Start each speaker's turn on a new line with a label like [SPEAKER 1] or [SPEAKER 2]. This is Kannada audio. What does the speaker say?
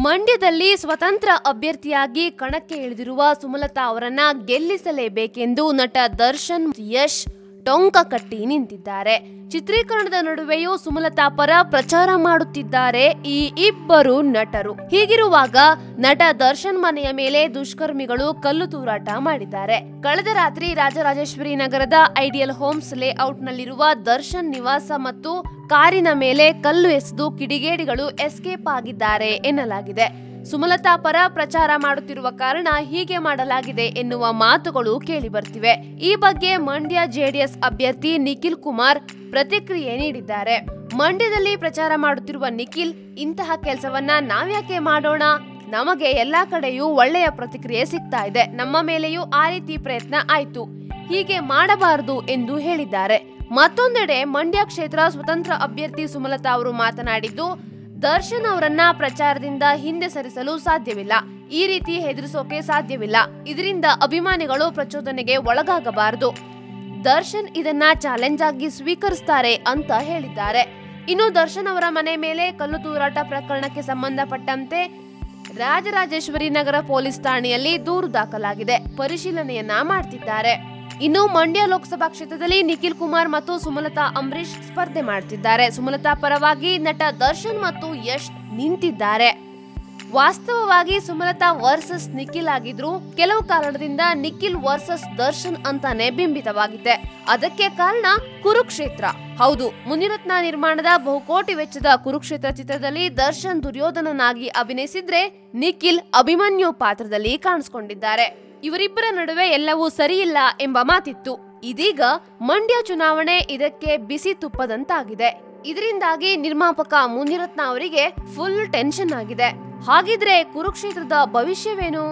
[SPEAKER 1] ಮಂಡ್ಯದಲ್ಲಿ ಸ್ವತಂತ್ರ ಅಭ್ಯರ್ಥಿಯಾಗಿ ಕಣಕ್ಕೆ ಇಳಿದಿರುವ ಸುಮಲತಾ ಅವರನ್ನ ಗೆಲ್ಲಿಸಲೇಬೇಕೆಂದು ನಟ ದರ್ಶನ್ ಯಶ್ ಟೊಂಕ ಕಟ್ಟಿ ನಿಂತಿದ್ದಾರೆ. ಚಿತ್ರೀಕರಣದ ನಡುವೆಯೂ ಸುಮಲತಾ ಪರ ಪ್ರಚಾರ ಮಾಡುತ್ತಿದ್ದಾರೆ ಈ ಇಬ್ಬರು ನಟರು. ಹೀಗಿರುವಾಗ ನಟ ದರ್ಶನ್ ಮನೆಯ ಮೇಲೆ ದುಷ್ಕರ್ಮಿಗಳು ಕಲ್ಲು ತೂರಾಟ ಮಾಡಿದ್ದಾರೆ. ಕಳೆದ ರಾತ್ರಿ ರಾಜರಾಜೇಶ್ವರಿ ನಗರದ ಐಡಿಯಲ್ ಹೋಮ್ಸ್ ಲೇಔಟ್ ನಲ್ಲಿರುವ ದರ್ಶನ್ ನಿವಾಸ ಮತ್ತು ಕಾರಿನ ಮೇಲೆ ಕಲ್ಲು ಎಸೆದು ಕಿಡಿಗೇಡಿಗಳು ಎಸ್ಕೇಪ್ ಆಗಿದ್ದಾರೆ ಎನ್ನಲಾಗಿದೆ. ಸುಮಲತಾ ಪರ ಪ್ರಚಾರ ಮಾಡುತ್ತಿರುವ ಕಾರಣ ಹೀಗೆ ಮಾಡಲಾಗಿದೆ ಎನ್ನುವ ಮಾತುಗಳು ಕೇಳಿ ಬರ್ತಿವೆ. ಈ ಬಗ್ಗೆ ಮಂಡ್ಯ ಜೆಡಿಎಸ್ ಅಭ್ಯರ್ಥಿ ನಿಖಿಲ್ ಕುಮಾರ್ ಪ್ರತಿಕ್ರಿಯೆ ನೀಡಿದ್ದಾರೆ. ಮಂಡ್ಯದಲ್ಲಿ ಪ್ರಚಾರ ಮಾಡುತ್ತಿರುವ ನಿಖಿಲ್, ಇಂತಹ ಕೆಲಸವನ್ನ ನಾವ್ಯಾಕೆ ಮಾಡೋಣ? ನಮಗೆ ಎಲ್ಲಾ ಕಡೆಯೂ ಒಳ್ಳೆಯ ಪ್ರತಿಕ್ರಿಯೆ ಸಿಗ್ತಾ ಇದೆ. ನಮ್ಮ ಮೇಲೆಯೂ ಆ ರೀತಿ ಪ್ರಯತ್ನ ಆಯ್ತು. ಹೀಗೆ ಮಾಡಬಾರದು ಎಂದು ಹೇಳಿದ್ದಾರೆ. ಮತ್ತೊಂದೆಡೆ ಮಂಡ್ಯ ಕ್ಷೇತ್ರ ಸ್ವತಂತ್ರ ಅಭ್ಯರ್ಥಿ ಸುಮಲತಾ ಅವರು ಮಾತನಾಡಿದ್ದು ದರ್ಶನ್ ಅವರನ್ನ ಪ್ರಚಾರದಿಂದ ಹಿಂದೆ ಸರಿಸಲು ಸಾಧ್ಯವಿಲ್ಲ. ಈ ರೀತಿ ಹೆದರಿಸೋಕೆ ಸಾಧ್ಯವಿಲ್ಲ. ಇದರಿಂದ ಅಭಿಮಾನಿಗಳು ಪ್ರಚೋದನೆಗೆ ಒಳಗಾಗಬಾರದು. ದರ್ಶನ್ ಇದನ್ನ ಚಾಲೆಂಜ್ ಆಗಿ ಸ್ವೀಕರಿಸ್ತಾರೆ ಅಂತ ಹೇಳಿದ್ದಾರೆ. ಇನ್ನು ದರ್ಶನ್ ಅವರ ಮನೆ ಮೇಲೆ ಕಲ್ಲು ತೂರಾಟ ಪ್ರಕರಣಕ್ಕೆ ಸಂಬಂಧಪಟ್ಟಂತೆ ರಾಜರಾಜೇಶ್ವರಿ ನಗರ ಪೊಲೀಸ್ ಠಾಣೆಯಲ್ಲಿ ದೂರು ದಾಖಲಾಗಿದೆ. ಪರಿಶೀಲನೆಯನ್ನ ಮಾಡ್ತಿದ್ದಾರೆ. ಇನ್ನು ಮಂಡ್ಯ ಲೋಕಸಭಾ ಕ್ಷೇತ್ರದಲ್ಲಿ ನಿಖಿಲ್ ಕುಮಾರ್ ಮತ್ತು ಸುಮಲತಾ ಅಂಬರೀಶ್ ಸ್ಪರ್ಧೆ ಮಾಡ್ತಿದ್ದಾರೆ. ಸುಮಲತಾ ಪರವಾಗಿ ನಟ ದರ್ಶನ್ ಮತ್ತು ಯಶ್ ನಿಂತಿದ್ದಾರೆ. ವಾಸ್ತವವಾಗಿ ಸುಮಲತಾ ವರ್ಸಸ್ ನಿಖಿಲ್ ಆಗಿದ್ರು. ಕೆಲವು ಕಾರಣದಿಂದ ನಿಖಿಲ್ ವರ್ಸಸ್ ದರ್ಶನ್ ಅಂತಾನೆ ಬಿಂಬಿತವಾಗಿದೆ. ಅದಕ್ಕೆ ಕಾರಣ ಕುರುಕ್ಷೇತ್ರ. ಹೌದು, ಮುನಿರತ್ನ ನಿರ್ಮಾಣದ ಬಹುಕೋಟಿ ವೆಚ್ಚದ ಕುರುಕ್ಷೇತ್ರ ಚಿತ್ರದಲ್ಲಿ ದರ್ಶನ್ ದುರ್ಯೋಧನನಾಗಿ ಅಭಿನಯಿಸಿದ್ರೆ ನಿಖಿಲ್ ಅಭಿಮನ್ಯು ಪಾತ್ರದಲ್ಲಿ ಕಾಣಿಸಿಕೊಂಡಿದ್ದಾರೆ. ಇವರಿಬ್ಬರ ನಡುವೆ ಎಲ್ಲವೂ ಸರಿಯಿಲ್ಲ ಎಂಬ ಮಾತಿತ್ತು. ಇದೀಗ ಮಂಡ್ಯ ಚುನಾವಣೆ ಇದಕ್ಕೆ ಬಿಸಿ ತುಪ್ಪದಂತಾಗಿದೆ. ಇದರಿಂದಾಗಿ ನಿರ್ಮಾಪಕ ಮುನಿರತ್ನ ಅವರಿಗೆ ಫುಲ್ ಟೆನ್ಷನ್ ಆಗಿದೆ. ಹಾಗಿದ್ರೆ ಕುರುಕ್ಷೇತ್ರದ ಭವಿಷ್ಯವೇನು?